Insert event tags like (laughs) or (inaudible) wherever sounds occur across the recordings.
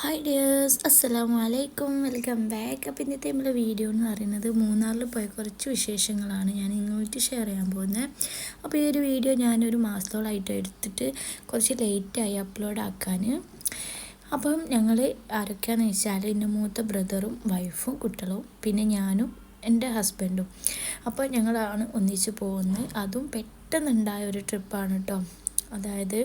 Hi dears അസ്സലാമു അലൈക്കും welcome back അപ്പം ഇന്നത്തെ നമ്മുടെ വീഡിയോ എന്ന് പറയുന്നത് മൂന്നാറിൽ പോയ കുറച്ച് വിശേഷങ്ങളാണ് ഞാൻ ഇങ്ങോട്ട് ഷെയർ ചെയ്യാൻ പോകുന്നത്. അപ്പോൾ ഈ ഒരു വീഡിയോ ഞാനൊരു മാസത്തോളമായിട്ട് എടുത്തിട്ട് കുറച്ച് ലേറ്റായി അപ്ലോഡ് ആക്കാൻ അപ്പം ഞങ്ങൾ ആരൊക്കെയാണെന്ന് വെച്ചാൽ എന്റെ മൂത്ത ബ്രദറും വൈഫും കുട്ടികളും പിന്നെ ഞാനും എന്റെ ഹസ്ബൻഡും അപ്പോൾ ഞങ്ങളാണ് ഒന്നിച്ച് പോകുന്നത്. അതും പെട്ടെന്നുണ്ടായ ഒരു ട്രിപ്പാണ് കേട്ടോ അതായത്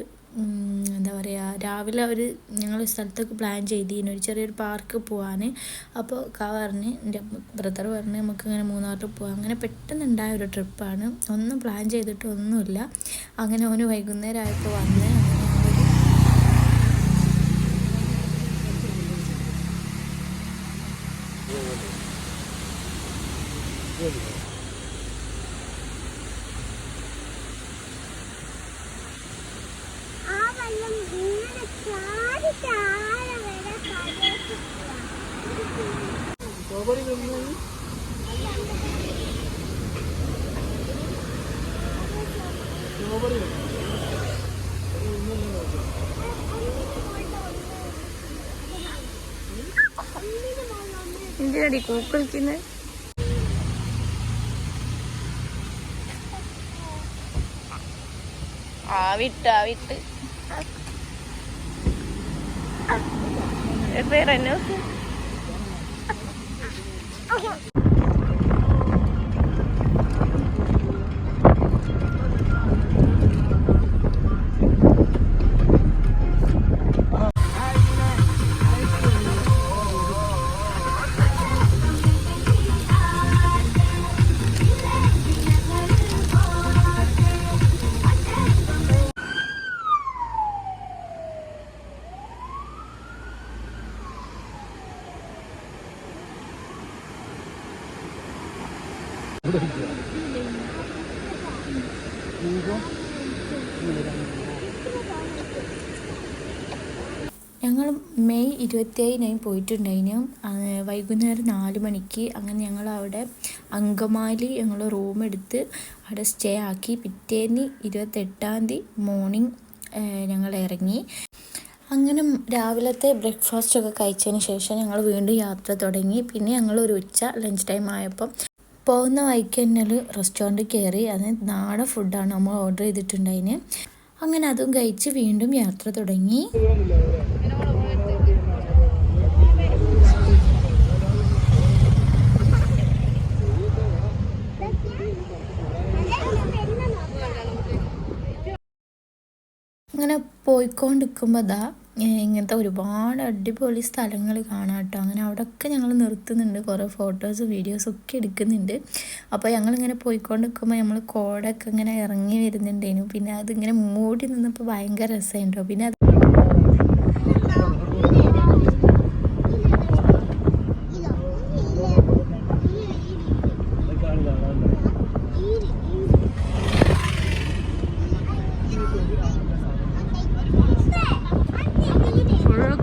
എന്താ പറയുക രാവിലെ ഒരു ഞങ്ങൾ സ്ഥലത്തൊക്കെ പ്ലാൻ ചെയ്തിരുന്നു ഒരു ചെറിയൊരു പാർക്ക് പോകാൻ അപ്പോൾ കാ പറഞ്ഞ് എന്റെ ബ്രദർ പറഞ്ഞ് നമുക്ക് ഇങ്ങനെ മൂന്നാറിൽ പോകാം അങ്ങനെ പെട്ടെന്നുണ്ടായ ഒരു ട്രിപ്പാണ് ഒന്നും പ്ലാൻ ചെയ്തിട്ട് ഒന്നുമില്ല. അങ്ങനെ അവന് വൈകുന്നേരം ആയപ്പോൾ വന്ന് Thank സ്ട്രോബെറി എന്തിനടി കൂക്കളിക്കുന്നത് ആ ആവിട്ട് ആ വിട്ട്. പേരെന്നെ ഞങ്ങൾ മെയ് ഇരുപത്തേഴിനായി പോയിട്ടുണ്ടായിന്. വൈകുന്നേരം നാല് മണിക്ക് അങ്ങനെ ഞങ്ങൾ അവിടെ അങ്കമാലി ഞങ്ങൾ റൂം എടുത്ത് അവിടെ സ്റ്റേ ആക്കി. പിറ്റേന്ന് ഇരുപത്തെട്ടാം തീയതി മോർണിംഗ് ഞങ്ങൾ ഇറങ്ങി. അങ്ങനെ രാവിലത്തെ ബ്രേക്ക്ഫാസ്റ്റ് ഒക്കെ കഴിച്ചതിന് ശേഷം ഞങ്ങൾ വീണ്ടും യാത്ര തുടങ്ങി. പിന്നെ ഞങ്ങൾ ഒരു ഉച്ച ലഞ്ച് ടൈം ആയപ്പം പോകുന്ന വഴിക്ക് തന്നെ ഒരു റെസ്റ്റോറന്റ് കയറി അത് നാടൻ ഫുഡാണ് നമ്മൾ ഓർഡർ ചെയ്തിട്ടുണ്ടായിന്. അങ്ങനെ അതും കഴിച്ച് വീണ്ടും യാത്ര തുടങ്ങി. അങ്ങനെ പോയിക്കൊണ്ടിരിക്കുമ്പോൾ ദാ ഇങ്ങനത്തെ ഒരുപാട് അടിപൊളി സ്ഥലങ്ങൾ കാണാം കേട്ടോ അങ്ങനെ അവിടെയൊക്കെ ഞങ്ങൾ നിർത്തുന്നുണ്ട്. കുറേ ഫോട്ടോസ് വീഡിയോസും ഒക്കെ എടുക്കുന്നുണ്ട്. അപ്പോൾ ഞങ്ങളിങ്ങനെ പോയിക്കൊണ്ട് നിൽക്കുമ്പോൾ നമ്മൾ കോടൊക്കെ ഇങ്ങനെ ഇറങ്ങി വരുന്നുണ്ടേനു. പിന്നെ അതിങ്ങനെ മൂടി നിന്നപ്പോൾ ഭയങ്കര രസമുണ്ടോ പിന്നെ അത്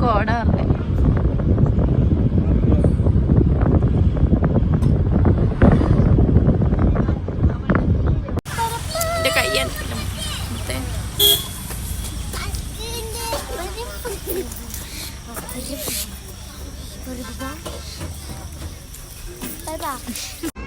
കോട പറഞ്ഞേ എന്റെ കയ്യാണ് Bye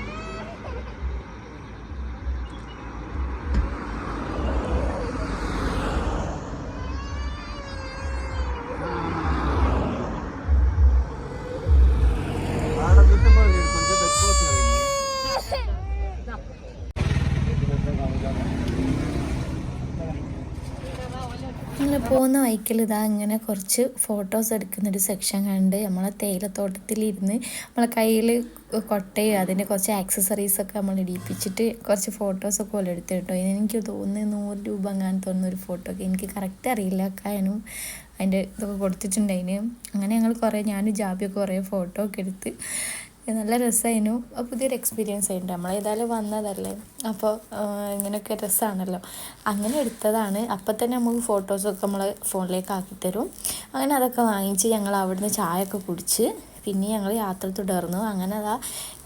പോകുന്ന വൈക്കിൽ ഇതാ ഇങ്ങനെ കുറച്ച് ഫോട്ടോസ് എടുക്കുന്നൊരു സെക്ഷൻ കണ്ട് നമ്മളെ തേയിലത്തോട്ടത്തിലിരുന്ന് നമ്മളെ കയ്യിൽ കൊട്ടയും അതിന്റെ കുറച്ച് ആക്സസറീസൊക്കെ നമ്മൾ ഇടിപ്പിച്ചിട്ട് കുറച്ച് ഫോട്ടോസൊക്കെ പോലെ എടുത്ത് കേട്ടോ. എനിക്ക് തോന്നുന്നത് നൂറ് രൂപ അങ്ങനെ തോന്നുന്ന ഒരു ഫോട്ടോ ഒക്കെ. എനിക്ക് കറക്റ്റ് അറിയില്ല കാനും അതിന്റെ ഇതൊക്കെ കൊടുത്തിട്ടുണ്ടായിന് അങ്ങനെ ഞങ്ങൾ കുറേ ഞാനും ജാബിയൊക്കെ കുറേ ഫോട്ടോ ഒക്കെ എടുത്ത് നല്ല രസമായിരുന്നു. പുതിയൊരു എക്സ്പീരിയൻസ് ആയിട്ടുണ്ട് നമ്മൾ ഏതായാലും വന്നതല്ലേ? അപ്പോൾ ഇങ്ങനെയൊക്കെ രസമാണല്ലോ അങ്ങനെ എടുത്തതാണ്. അപ്പം തന്നെ നമുക്ക് ഫോട്ടോസൊക്കെ നമ്മൾ ഫോണിലേക്ക് ആക്കിത്തരും അങ്ങനെ അതൊക്കെ വാങ്ങിച്ച് ഞങ്ങൾ അവിടുന്ന് ചായയൊക്കെ കുടിച്ച് പിന്നെ ഞങ്ങൾ യാത്ര തുടർന്നു. അങ്ങനെ അതാ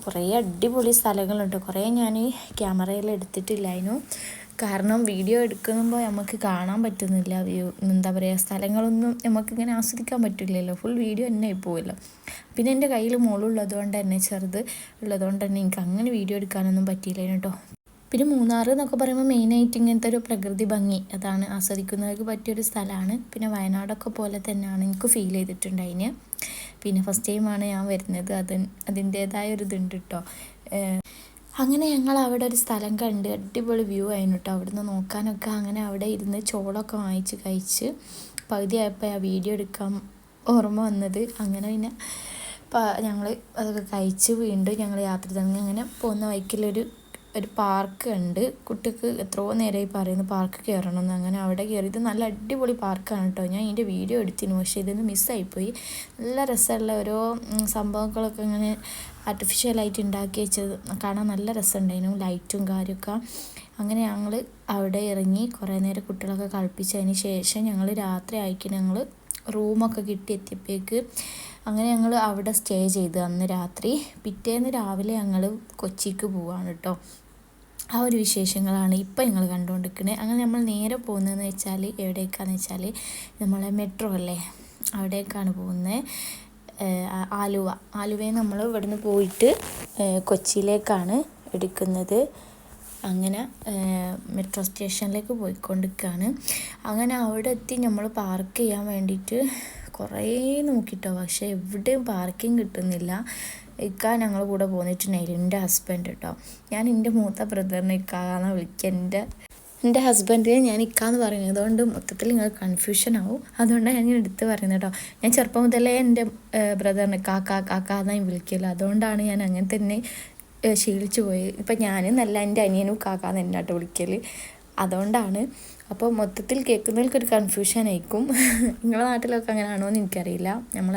കുറേ അടിപൊളി സ്ഥലങ്ങളുണ്ട്. കുറേ ഞാൻ ക്യാമറയിൽ എടുത്തിട്ടില്ലായിരുന്നു. കാരണം വീഡിയോ എടുക്കുമ്പോൾ നമുക്ക് കാണാൻ പറ്റുന്നില്ല വ്യൂ എന്താ പറയുക സ്ഥലങ്ങളൊന്നും നമുക്ക് ഇങ്ങനെ ആസ്വദിക്കാൻ പറ്റില്ലല്ലോ. ഫുൾ വീഡിയോ തന്നെ ആയി പിന്നെ എന്റെ കയ്യിൽ മോളുള്ളതുകൊണ്ട് തന്നെ ചെറുത് ഉള്ളതുകൊണ്ട് തന്നെ എനിക്ക് അങ്ങനെ വീഡിയോ എടുക്കാനൊന്നും പറ്റിയില്ല കേട്ടോ പിന്നെ മൂന്നാർ എന്നൊക്കെ പറയുമ്പോൾ മെയിനായിട്ട് ഇങ്ങനത്തെ ഒരു പ്രകൃതി ഭംഗി അതാണ് ആസ്വദിക്കുന്നവർക്ക് പറ്റിയൊരു സ്ഥലമാണ് പിന്നെ വയനാടൊക്കെ പോലെ തന്നെയാണ് എനിക്ക് ഫീൽ ചെയ്തിട്ടുണ്ട് അതിന് പിന്നെ ഫസ്റ്റ് ടൈമാണ് ഞാൻ വരുന്നത്. അത് അതിന്റേതായ ഒരു ഇതുണ്ട് കേട്ടോ അങ്ങനെ ഞങ്ങൾ അവിടെ ഒരു സ്ഥലം കണ്ട് അടിപൊളി വ്യൂ ആയിരുന്നു കേട്ടോ അവിടുന്ന് നോക്കാനൊക്കെ അങ്ങനെ അവിടെ ഇരുന്ന് ചോളൊക്കെ വാങ്ങിച്ച് കഴിച്ച് പകുതി ആയപ്പോൾ ആ വീഡിയോ എടുക്കാൻ ഓർമ്മ വന്നത്. അങ്ങനെ പിന്നെ ഞങ്ങൾ അതൊക്കെ കഴിച്ച് വീണ്ടും ഞങ്ങൾ യാത്ര തുടങ്ങി അങ്ങനെ പോകുന്ന വഴിക്കിലൊരു ഒരു പാർക്ക് ഉണ്ട്. കുട്ടിക്ക് എത്രയോ നേരമായി പറയുന്നു പാർക്ക് കയറണം എന്ന് അങ്ങനെ അവിടെ കയറി. ഇത് നല്ല അടിപൊളി പാർക്കാണ് കേട്ടോ. ഞാൻ ഇതിന്റെ വീഡിയോ എടുത്തിരുന്നു പക്ഷേ ഇതൊന്ന് മിസ്സായിപ്പോയി. നല്ല രസമുള്ള ഓരോ സംഭവങ്ങളൊക്കെ ഇങ്ങനെ ആർട്ടിഫിഷ്യലായിട്ട് ഉണ്ടാക്കി വെച്ചത്. കാണാൻ നല്ല രസമുണ്ടായിരുന്നു ലൈറ്റും കാര്യമൊക്കെ. അങ്ങനെ ഞങ്ങൾ അവിടെ ഇറങ്ങി കുറേ നേരം കുട്ടികളൊക്കെ കളിപ്പിച്ചതിന് ശേഷം ഞങ്ങൾ രാത്രി ആയിക്ക് ഞങ്ങൾ റൂമൊക്കെ കിട്ടി എത്തിയപ്പോഴേക്ക് അങ്ങനെ ഞങ്ങൾ അവിടെ സ്റ്റേ ചെയ്ത് അന്ന് രാത്രി. പിറ്റേന്ന് രാവിലെ ഞങ്ങൾ കൊച്ചിക്ക് പോവാണ് കേട്ടോ. ആ ഒരു വിശേഷങ്ങളാണ് ഇപ്പം ഞങ്ങൾ കണ്ടുകൊണ്ടിരിക്കുന്നത് അങ്ങനെ നമ്മൾ നേരെ പോകുന്നതെന്ന് വെച്ചാൽ എവിടേക്കാന്ന് വെച്ചാൽ നമ്മളെ മെട്രോ അല്ലേ? അവിടേക്കാണ് പോകുന്നത് ആലുവ. ആലുവയിൽ നമ്മൾ ഇവിടുന്ന് പോയിട്ട് കൊച്ചിയിലേക്കാണ് എടുക്കുന്നത്. അങ്ങനെ മെട്രോ സ്റ്റേഷനിലേക്ക് പോയിക്കൊണ്ടിരിക്കുകയാണ്. അങ്ങനെ അവിടെ എത്തി നമ്മൾ പാർക്ക് ചെയ്യാൻ വേണ്ടിയിട്ട് കുറേ നോക്കിയിട്ടോ പക്ഷേ എവിടെയും പാർക്കിംഗ് കിട്ടുന്നില്ല. ഇക്ക ഞങ്ങൾ കൂടെ പോന്നിട്ടുണ്ടായിരുന്നു എന്റെ ഹസ്ബൻഡ് കേട്ടോ ഞാൻ എന്റെ മൂത്ത ബ്രദറിനെ ഇക്കാന്ന് വിളിക്കുക എന്റെ എന്റെ ഹസ്ബൻഡിനെ ഞാൻ ഇക്കാന്ന് പറയുന്നത്. അതുകൊണ്ട് മൊത്തത്തിൽ നിങ്ങൾ കൺഫ്യൂഷൻ ആവും. അതുകൊണ്ടാണ് ഞാൻ എടുത്ത് പറയുന്നത് കേട്ടോ ഞാൻ ചെറുപ്പം മുതലേ എന്റെ ബ്രദറിനെ കാക്ക കാക്ക എന്നാൽ വിളിക്കില്ല അതുകൊണ്ടാണ് ഞാൻ അങ്ങനെ തന്നെ ശീലിച്ചു പോയി ഇപ്പം നല്ല എന്റെ അനിയനും കാക്കാന്ന് എന്നാട്ടോ വിളിക്കൽ അതുകൊണ്ടാണ് അപ്പോൾ മൊത്തത്തിൽ കേൾക്കുന്നവർക്കൊരു കൺഫ്യൂഷൻ ആയിരിക്കും. (laughs) നിങ്ങളുടെ നാട്ടിലൊക്കെ അങ്ങനെയാണോ എന്ന് എനിക്കറിയില്ല. നമ്മൾ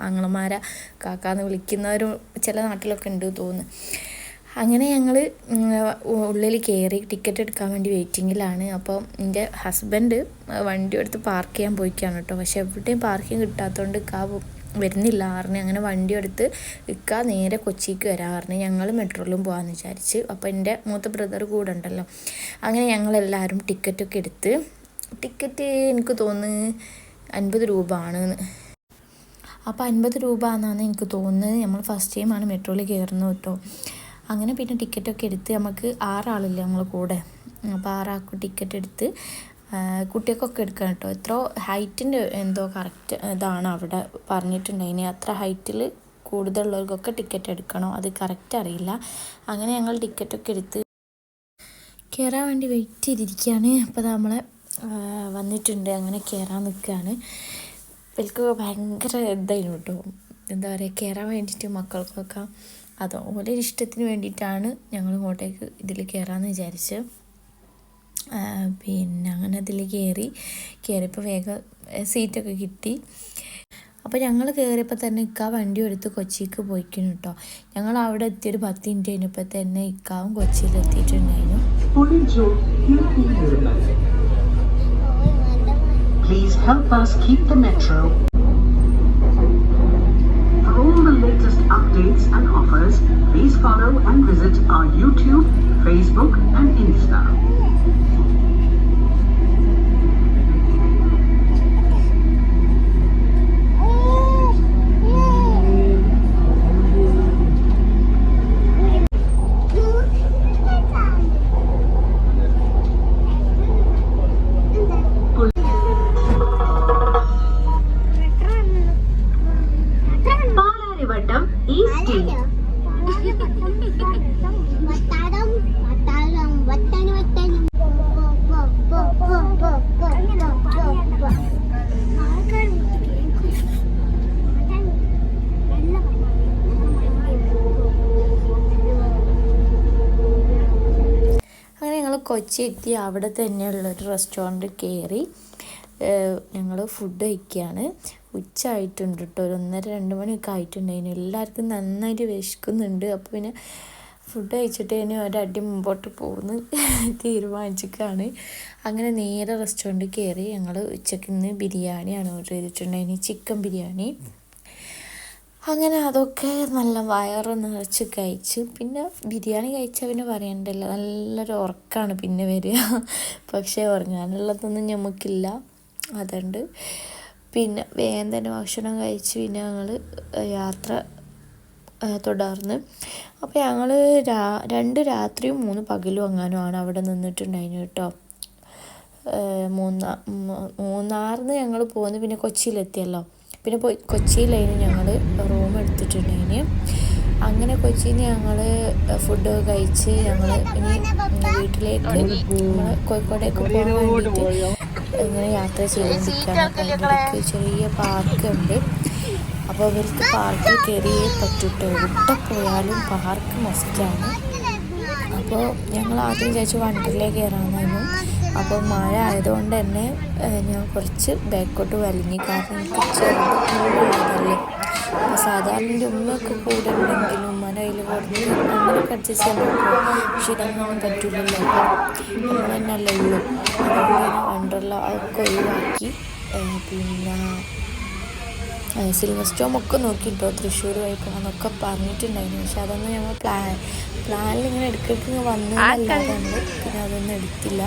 ആങ്ങളമാരെ കാക്കാന്ന് വിളിക്കുന്നവരും ചില നാട്ടിലൊക്കെ ഉണ്ട് തോന്നുന്നു. അങ്ങനെ ഞങ്ങൾ ഉള്ളിൽ കയറി ടിക്കറ്റ് എടുക്കാൻ വേണ്ടി വെയിറ്റിങ്ങിലാണ് അപ്പോൾ എന്റെ ഹസ്ബൻഡ് വണ്ടി എടുത്ത് പാർക്ക് ചെയ്യാൻ പോയിക്കാണ് കേട്ടോ. പക്ഷെ എവിടെയും പാർക്കിംഗ് കിട്ടാത്തതുകൊണ്ട് കാ വരുന്നില്ല പറഞ്ഞ് അങ്ങനെ വണ്ടി എടുത്ത് ഇക്ക നേരെ കൊച്ചിക്ക് വരാൻ പറഞ്ഞ് ഞങ്ങൾ മെട്രോയിലും പോകാമെന്ന് വിചാരിച്ച്. അപ്പോൾ എന്റെ മൂത്ത ബ്രദർ കൂടെ ഉണ്ടല്ലോ. അങ്ങനെ ഞങ്ങളെല്ലാവരും ടിക്കറ്റൊക്കെ എടുത്ത്. ടിക്കറ്റ് എനിക്ക് തോന്നുന്നു അൻപത് രൂപ ആണ് അപ്പോൾ അൻപത് രൂപ എന്നാണ് എനിക്ക് തോന്നുന്നത്. നമ്മൾ ഫസ്റ്റ് ടൈമാണ് മെട്രോയിൽ കയറുന്നത് കേട്ടോ. അങ്ങനെ പിന്നെ ടിക്കറ്റൊക്കെ എടുത്ത് നമുക്ക് ആറാളില്ല നമ്മൾ കൂടെ. അപ്പോൾ ആറാൾക്ക് ടിക്കറ്റ് എടുത്ത് കുട്ടികൾക്കൊക്കെ എടുക്കണം കേട്ടോ. എത്ര ഹൈറ്റിന്റെ എന്തോ കറക്റ്റ് ഇതാണ് അവിടെ പറഞ്ഞിട്ടുണ്ടായിന് അത്ര ഹൈറ്റിൽ കൂടുതലുള്ളവർക്കൊക്കെ ടിക്കറ്റ് എടുക്കണോ? അത് കറക്റ്റ് അറിയില്ല. അങ്ങനെ ഞങ്ങൾ ടിക്കറ്റൊക്കെ എടുത്ത് കയറാൻ വേണ്ടി വെയിറ്റ് ചെയ്തിരിക്കുകയാണ്. അപ്പോൾ നമ്മളെ വന്നിട്ടുണ്ട്. അങ്ങനെ കയറാൻ നിൽക്കുകയാണ്. ഇവർക്ക് ഭയങ്കര ഇതായിരുന്നു കേട്ടോ. എന്താ പറയുക കയറാൻ വേണ്ടിയിട്ട് മക്കൾക്കൊക്കെ അതുപോലെ ഇഷ്ടത്തിന് വേണ്ടിയിട്ടാണ് ഞങ്ങൾ ഇങ്ങോട്ടേക്ക് ഇതിൽ കയറാമെന്ന് വിചാരിച്ച് പിന്നെ അങ്ങനെ അതിൽ കയറി കയറിയപ്പോൾ വേഗം സീറ്റൊക്കെ കിട്ടി അപ്പോൾ ഞങ്ങൾ കയറിയപ്പോൾ തന്നെ ഇക്ക വണ്ടി എടുത്ത് കൊച്ചിക്ക് പോയിക്കുന്നു കേട്ടോ ഞങ്ങൾ അവിടെ എത്തിയൊരു പത്ത് മിനിറ്റ് കഴിഞ്ഞപ്പോൾ തന്നെ ഇക്കാവും കൊച്ചിയിൽ എത്തിയിട്ടുണ്ടായിരുന്നു Please help us keep the metro. For the latest updates and offers, please follow and visit our YouTube, Facebook, and Insta. Kochi എത്തി അവിടെ തന്നെയുള്ളൊരു റെസ്റ്റോറന്റ് കയറി ഞങ്ങൾ ഫുഡ് കഴിക്കുകയാണ് ഉച്ച ആയിട്ടുണ്ട് കേട്ടോ ഒരു ഒന്നര രണ്ട് മണിയൊക്കെ ആയിട്ടുണ്ടായിരുന്നു എല്ലാവർക്കും നന്നായിട്ട് വിശക്കുന്നുണ്ട്. അപ്പോൾ പിന്നെ ഫുഡ് കഴിച്ചിട്ട് തന്നെ ഒരടി മുമ്പോട്ട് പോകുന്നു (laughs) തീരുമാനിച്ചിട്ടാണ് അങ്ങനെ നേരെ റെസ്റ്റോറന്റ് കയറി ഞങ്ങൾ ഉച്ചയ്ക്ക് ഇന്ന് ബിരിയാണിയാണ് ഓർഡർ ചെയ്തിട്ടുണ്ടായിരുന്നു ചിക്കൻ ബിരിയാണി. അങ്ങനെ അതൊക്കെ നല്ല വയറ് നിറച്ച് കഴിച്ച് പിന്നെ ബിരിയാണി കഴിച്ചാൽ പിന്നെ പറയണ്ടല്ലോ നല്ലൊരു ഉറക്കമാണ് പിന്നെ വരിക. പക്ഷേ ഉറങ്ങാനുള്ളതൊന്നും ഞമ്മക്കില്ല. അതുണ്ട് പിന്നെ വേഗം തന്നെ ഭക്ഷണം കഴിച്ച് പിന്നെ ഞങ്ങൾ യാത്ര തുടർന്ന്. അപ്പോൾ ഞങ്ങൾ രാ രണ്ട് രാത്രിയും മൂന്ന് പകലും അങ്ങാനുമാണ് അവിടെ നിന്നിട്ടുണ്ടായിരുന്നു കേട്ടോ. മൂന്നാ മൂന്നാറിന്ന് ഞങ്ങൾ പോകുന്നത് പിന്നെ കൊച്ചിയിലെത്തിയല്ലോ. പിന്നെ പോയി കൊച്ചിയിലായിരുന്നു ഞങ്ങൾ റൂം എടുത്തിട്ടുണ്ടായിന്. അങ്ങനെ കൊച്ചിയിൽ നിന്ന് ഞങ്ങൾ ഫുഡ് കഴിച്ച് ഞങ്ങൾ ഇനി വീട്ടിലേക്ക് നമ്മൾ കോഴിക്കോടേക്ക് പോകാൻ വേണ്ടിയിട്ട് ഇങ്ങനെ യാത്ര ചെയ്തുകൊണ്ടിരിക്കുകയാണ്. ചെറിയ പാർക്ക് ഉണ്ട് അപ്പോൾ ഇവർക്ക് പാർക്കിൽ കയറിയേ പറ്റൂട്ടോ? എവിടെ പോയാലും പാർക്ക് മസ്റ്റാണ് അപ്പോൾ ഞങ്ങൾ ആദ്യം വിചാരിച്ചു വണ്ടറിലേക്ക് കയറാമെന്നായിരുന്നു അപ്പോൾ മഴ ആയതുകൊണ്ട് തന്നെ ഞാൻ കുറച്ച് ബാക്കോട്ട് വലിഞ്ഞു കാരണം എനിക്ക് ചെറുതല്ലേ അപ്പോൾ സാധാരണ എന്റെ ഉമ്മയൊക്കെ കൂടെ ഉണ്ടെങ്കിലും ഉമ്മ കയ്യിൽ കൊടുത്ത് അങ്ങനെയൊക്കെ അഡ്ജസ്റ്റ് ചെയ്യാൻ പറ്റും പക്ഷെ ഇതൊന്നും പറ്റില്ലല്ലോ നമ്മൾ തന്നെ അല്ലേ ഉള്ളൂ. അതുകൊണ്ട് ഞാൻ വണ്ടറില അതൊക്കെ ഒഴിവാക്കി. പിന്നെ സിൽവർ സ്റ്റോം ഒക്കെ നോക്കിയിട്ടോ തൃശ്ശൂർ വഴി പോകാന്നൊക്കെ പറഞ്ഞിട്ടുണ്ടായിരുന്നു. പക്ഷെ അതൊന്നും ഞങ്ങൾ പ്ലാൻ പ്ലാനിൽ ഇങ്ങനെ വന്നതല്ലാതെ ഉണ്ട് പിന്നെ അതൊന്നും എടുത്തില്ല.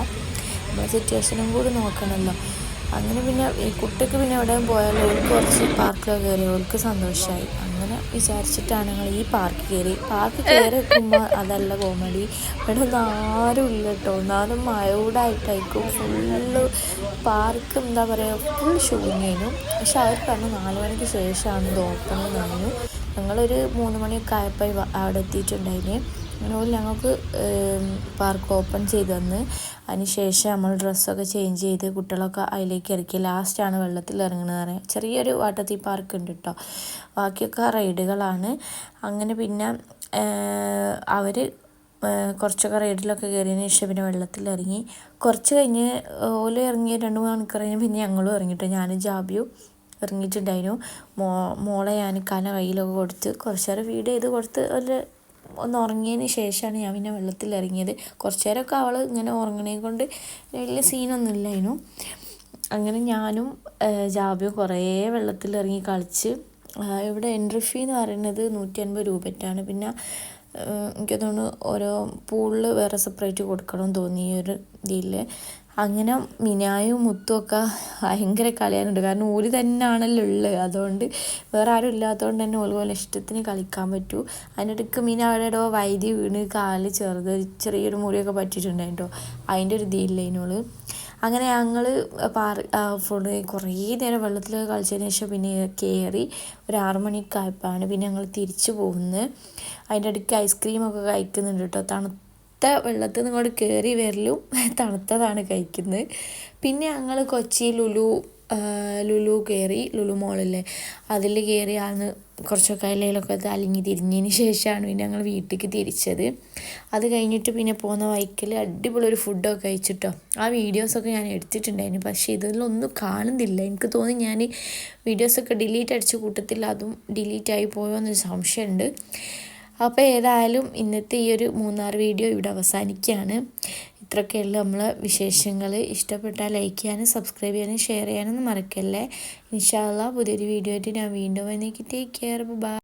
നമ്മളെ സിറ്റുവേഷനും കൂടി നോക്കണമല്ലോ അങ്ങനെ പിന്നെ ഈ കുട്ടിക്ക് പിന്നെ എവിടെയും പോയാലും ഓൾക്ക് കുറച്ച് പാർക്കിലൊക്കെ കയറി ഓൾക്ക് സന്തോഷമായി അങ്ങനെ വിചാരിച്ചിട്ടാണ് ഞങ്ങൾ ഈ പാർക്ക് കയറി. പാർക്ക് കയറി എത്തുമ്പോൾ അതല്ല കോമഡി ഇവിടെ ഒന്നും ആരും ഇല്ല കേട്ടോ. എന്നാലും മഴയോടായിട്ടായിരിക്കും ഫുള്ള് പാർക്ക് എന്താ പറയുക ഫുൾ ശൂന്യനും പക്ഷെ അവർ പറഞ്ഞു നാല് മണിക്ക് ശേഷമാണ് ഇത് ഓപ്പൺ എന്നായിരുന്നു ഞങ്ങളൊരു മൂന്ന് മണിയൊക്കെ ആയപ്പോൾ അവിടെ എത്തിയിട്ടുണ്ടായിരുന്നു അങ്ങനെ ഞങ്ങൾക്ക് പാർക്ക് ഓപ്പൺ ചെയ്തു തന്ന്. അതിന് ശേഷം നമ്മൾ ഡ്രസ്സൊക്കെ ചേഞ്ച് ചെയ്ത് കുട്ടികളൊക്കെ അതിലേക്ക് ഇറക്കി. ലാസ്റ്റാണ് വെള്ളത്തിൽ ഇറങ്ങുന്നത് പറയാം. ചെറിയൊരു വാട്ടത്തി പാർക്ക് ഉണ്ട് കേട്ടോ ബാക്കിയൊക്കെ റൈഡുകളാണ്. അങ്ങനെ പിന്നെ അവർ കുറച്ചൊക്കെ റൈഡിലൊക്കെ കയറിയതിന് ശേഷം പിന്നെ വെള്ളത്തിൽ ഇറങ്ങി. കുറച്ച് കഴിഞ്ഞ് ഓല ഇറങ്ങി രണ്ട് മൂന്ന് മണിക്കൂർ കഴിഞ്ഞ് പിന്നെ ഞങ്ങളും ഇറങ്ങിയിട്ട് ഞാനും ജാബിയും ഇറങ്ങിയിട്ടുണ്ടായിരുന്നു. മോ മോളെ ഞാൻ കന കയ്യിലൊക്കെ കൊടുത്ത് കുറച്ചേറെ ഫീഡ് ചെയ്ത് കൊടുത്ത് ഒരു ഒന്ന് ഉറങ്ങിയതിന് ശേഷമാണ് ഞാൻ പിന്നെ വെള്ളത്തിൽ ഇറങ്ങിയത്. കുറച്ച് നേരമൊക്കെ അവൾ ഇങ്ങനെ ഉറങ്ങണേ കൊണ്ട് വലിയ സീനൊന്നും ഇല്ലായിരുന്നു അങ്ങനെ ഞാനും ജാബിയും കുറേ വെള്ളത്തിൽ ഇറങ്ങി കളിച്ച് ഇവിടെ എൻട്രി ഫീ എന്ന് പറയുന്നത് നൂറ്റി അൻപത് രൂപറ്റാണ്. പിന്നെ എനിക്ക് തോന്നുന്നു ഓരോ പൂളിൽ വേറെ സെപ്പറേറ്റ് കൊടുക്കണം തോന്നി ഈ ഒരു ഇതിൽ അങ്ങനെ മിനായും മുത്തും ഒക്കെ ഭയങ്കര കളിയാനുണ്ട് കാരണം ഓൽ തന്നെയാണല്ലോ ഉള്ളത് അതുകൊണ്ട് വേറെ ആരും ഇല്ലാത്തതുകൊണ്ട് തന്നെ ഓൽ പോലെ ഇഷ്ടത്തിന് കളിക്കാൻ പറ്റൂ. അതിനിടയ്ക്ക് മീന അവിടെ വൈദ്യു വൈദ്യ വീണ് കാൽ ചെറുത് ചെറിയൊരു മുറിയൊക്കെ പറ്റിയിട്ടുണ്ടായിട്ടോ. അതിന്റെ ഒരു ഇതില്ലേനോൾ അങ്ങനെ ഞങ്ങൾ പാർ ഫുഡ് കുറേ നേരം വെള്ളത്തിലൊക്കെ കളിച്ചതിന് ശേഷം പിന്നെ കയറി ഒരു ആറുമണിയൊക്കെ ആയപ്പോഴാണ് പിന്നെ ഞങ്ങൾ തിരിച്ചു പോകുന്നത് അതിന്റെ ഇടയ്ക്ക് ഐസ്ക്രീമൊക്കെ കഴിക്കുന്നുണ്ട് കേട്ടോ. തണുത്ത വെള്ളത്തിൽ നിന്ന് ഇങ്ങോട്ട് കയറി വരലും (laughs) തണുത്തതാണ് കഴിക്കുന്നത്. പിന്നെ ഞങ്ങൾ കൊച്ചി ലുലു ലുലു കയറി ലുലു മോളല്ലേ അതിൽ കയറി അന്ന് കുറച്ചൊക്കെ അതിലൊക്കെ അലിഞ്ഞ് തിരിഞ്ഞതിന് ശേഷമാണ് പിന്നെ ഞങ്ങൾ വീട്ടിലേക്ക് തിരിച്ചത്. അത് കഴിഞ്ഞിട്ട് പിന്നെ പോകുന്ന വൈക്കിൽ അടിപൊളി ഒരു ഫുഡൊക്കെ കഴിച്ചിട്ടോ. ആ വീഡിയോസൊക്കെ ഞാൻ എടുത്തിട്ടുണ്ടായിരുന്നു. പക്ഷേ ഇതിലൊന്നും കാണുന്നില്ല. എനിക്ക് തോന്നി ഞാൻ വീഡിയോസൊക്കെ ഡിലീറ്റ് അടിച്ച് കൂട്ടത്തിൽ അതും ഡിലീറ്റ് ആയി പോയോ എന്നൊരു സംശയമുണ്ട്. അപ്പോൾ ഏതായാലും ഇന്നത്തെ ഈ ഒരു മൂന്നാർ വീഡിയോ ഇവിടെ അവസാനിക്കുകയാണ്. ഇത്രയൊക്കെയുള്ള നമ്മൾ വിശേഷങ്ങൾ. ഇഷ്ടപ്പെട്ടാൽ ലൈക്ക് ചെയ്യാനും സബ്സ്ക്രൈബ് ചെയ്യാനും ഷെയർ ചെയ്യാനൊന്നും മറക്കല്ലേ. ഇൻഷാല്ല പുതിയൊരു വീഡിയോ ആയിട്ട് ഞാൻ വീണ്ടും വന്നേക്ക്. Take care bye